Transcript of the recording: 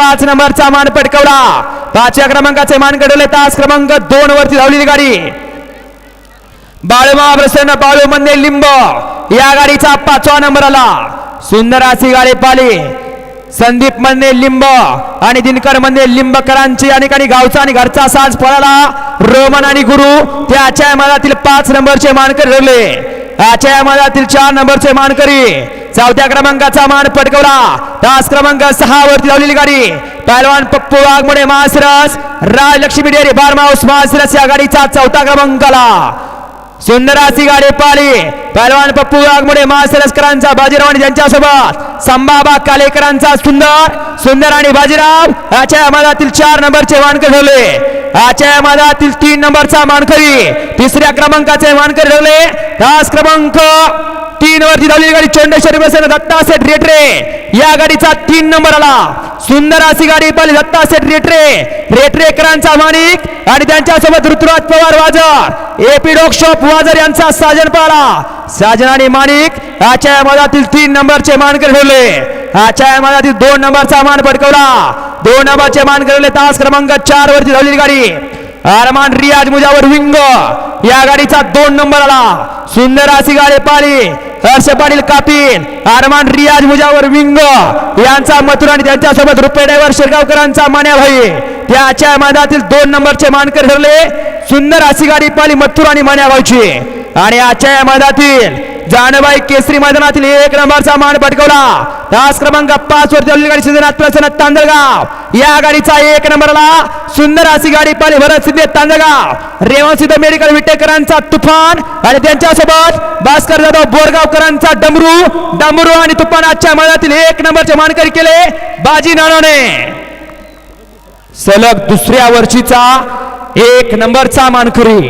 पाच नंबरचा मान पटकवला. पाचव्या क्रमांकाचे मान घडवले. तास क्रमांक दोन वरती धावलेली गाडी. बाळमा प्रसन्न बाळू मंदे लिंब. या गाडीचा पाचवा नंबर आला. सुंदर अशी गाडी पाली संदीप मंदे लिंब आणि दिनकर मंदे लिंबकरांची आणि काही गावचा आणि घरचा साज पळाला. रोमन आणि गुरु त्याच्या मनातील पाच नंबरचे मानकरी ठरले. आच्या मनातील चार नंबरचे मानकरी चौथ्या क्रमांकाचा मान पटकवला. तास क्रमांक सहा वरती लावलेली गाडी. पहलवान पप्पू वाघमोडे महासरस राजलक्ष्मी डेअरी बार माऊस महासिरस या गाडीचा चौथा क्रमांक आला. गाडी पाळी. पहलवान पप्पू वाघमोडे महासरसकरांचा बाजीराव आणि त्यांच्यासोबत. संभाबा कालेकरांचा सुंदर. सुंदर आणि बाजीराव याच्या मधातील चार नंबरचे वाणकर ठेवले आजच्या मधातील तीन नंबरचा मानकरी तिसऱ्या क्रमांकाचे मानकरी ठेवले तास क्रमांक तीन वरती धावली गाडी. चोंडेश्वरी बसेन दत्ता सेठ रेटरे. या गाडीचा तीन नंबर आला. सुंदर अशी गाडी पाहिली दत्ता सेठ रेटरे. रेटरेकरांचा माणिक आणि त्यांच्यासोबत ऋतुराज पवार वाजर. एपी डॉक शॉप वाजर यांचा साजन पाला. साजन आणि माणिक आजच्या मधातील तीन नंबरचे मानकरी ठेवले आजच्या मधातील दोन नंबरचा मान पटकवला. दोन नंबरचे मान ठेवले तास क्रमांक चार वरती धावलेली गाडी. अरमान रियाज मुजावर विंग. या गाडीचा दोन नंबर आला. सुंदर अशी गाडी पाली हर्ष पाटील कापीन अरमान रियाज मुजावर विंग यांचा मथुर आणि त्यांच्यासोबत रुपये ड्रायव्हर शिरगावकरांचा मान्या भाई. त्याच्या मैदानातील दोन नंबरचे मानकर ठरले सुंदर अशी गाडी पाली मथुर आणि मान्या भाऊची. आणि आजच्या या मैदानातील जानबाई केसरी मैदानातील एक नंबरचा मान पटकवला. तास क्रमांक पाच वर चाललेली गाडी सिद्धनाथ प्रसन्न तांदळगाव. या गाडीचा एक नंबरला सुंदर अशी गाडी पाली भरत सिद्धे तांदळगाव. रेवण सिद्ध मेडिकल विटेकरांचा तुफान आणि त्यांच्यासोबत भास्कर जाधव बोरगावकरांचा डमरू. डमरू आणि तुफान आजच्या मैदानातील एक नंबरचे मानकरी केले बाजी नानाने. सलग दुसऱ्या वर्षीचा एक नंबरचा मानकरी.